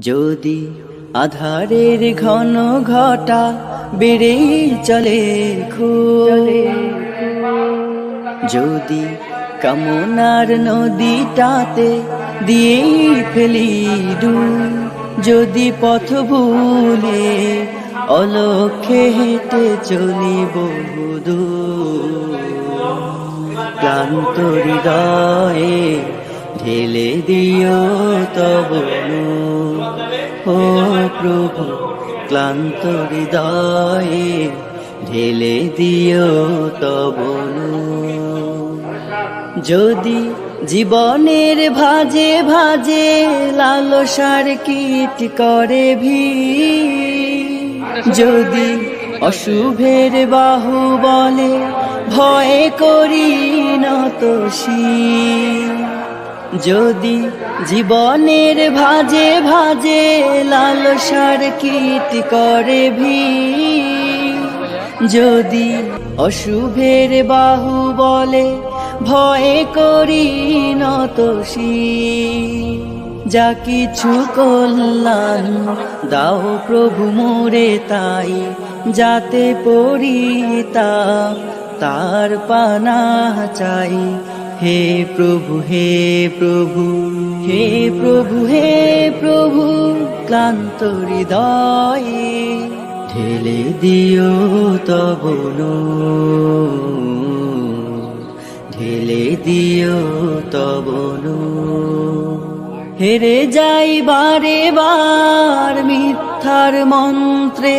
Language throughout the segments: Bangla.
যদি আধারের ঘন ঘটা বেড়ে চলে খুলে যদি কামনার নদীটাতে দিয়ে ফেলি ডুব, যদি পথ ভুলে অলক্ষে হেঁটে চলি বহুদূর ক্লান্ত হৃদয়ে ঢেলে দিও তব ও প্রভু, ক্লান্ত হৃদয়ে ঢেলে দিও তব যদি জীবনের ভাজে ভাজে লালসার কীট করে ভি যদি অশুভের বাহু বলে ভয় করি নতসী যদি জীবনের ভাজে ভাজে লালসার কীট করে ভি যদি অশুভের বাহু বলে ভয়ে করি নতসী যা কিছু কল্যাণ দাও প্রভু মোরে তাই, যাতে পড়ি তা তার পানা চাই। হে প্রভু হে প্রভু হে প্রভু হে প্রভু, ক্লান্ত হৃদয়ে ঢেলে দিও তবনু ঢেলে দিও তবনু হেরে যাই বারে বার মিথ্যার মন্ত্রে।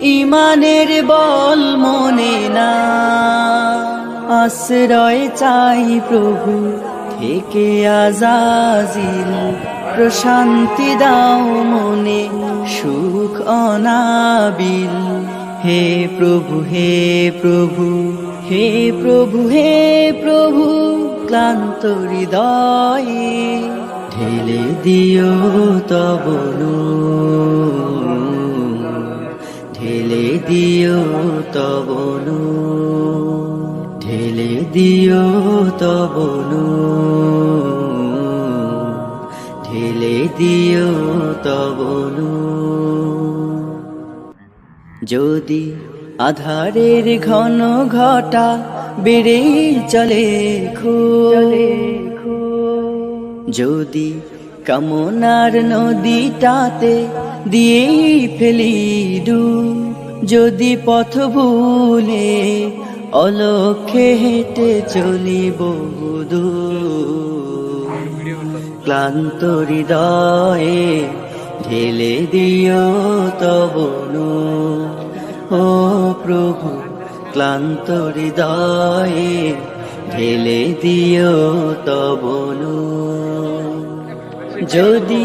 ইমানের বল মনে না। আশ্রয় চাই প্রভু, থেকে আজাজিল। প্রশান্তি দাও মনে, সুখ অনাবিল। হে প্রভু হে প্রভু হে প্রভু হে প্রভু, ক্লান্ত হৃদয়ে ঢেলে দিও তবনু ঢেলে দিও তবনু ঢেলে দিও তবনু ঢেলে দিও তবনু যদি আধারের ঘন ঘটা বেড়ে চলে খুলে যদি কামনার নদীটাতে দিয়ে ফেলি ডুব যদি পথ ভুলে অলক্ষে হেঁটে চলি বহুদূর ক্লান্ত হৃদয়ে ঢেলে দিও তবনু ও প্রভু, ক্লান্ত হৃদয়ে ঢেলে দিও তবনু যদি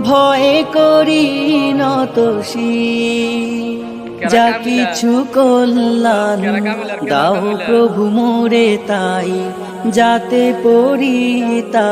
ভয় করি নতসী যা কিছু কল্যাণ দাও প্রভু মোরে তাই যাতে পরিতা